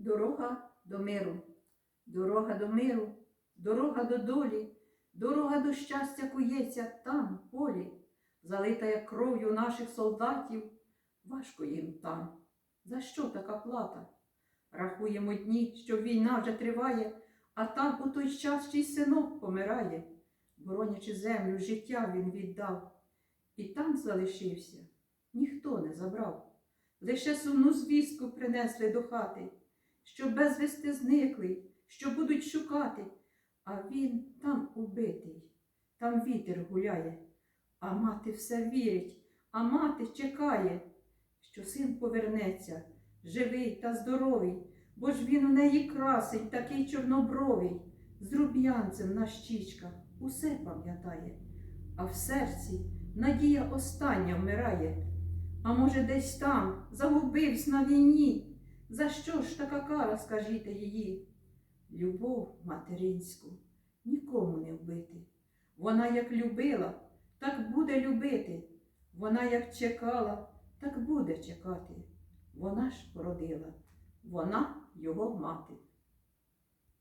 Дорога до миру, дорога до миру, дорога до долі, дорога до щастя кується там, в полі, залита як кров'ю наших солдатів, важко їм там. За що така плата? Рахуємо дні, що війна вже триває, а там у той час ще й синок помирає. Боронячи землю, життя він віддав, і там залишився, ніхто не забрав. Лише сумну звістку принесли до хати, що безвісти зниклий, що будуть шукати, а він там убитий, там вітер гуляє, а мати все вірить, а мати чекає, що син повернеться, живий та здоровий, бо ж він у неї красень, такий чорнобровий, з руб'янцем на щічках усе пам'ятає, а в серці надія остання вмирає. А може, десь там загубився на війні. За що ж така кара, скажіть її? Любов материнську нікому не вбити. Вона як любила, так буде любити. Вона як чекала, так буде чекати. Вона ж породила, вона його мати.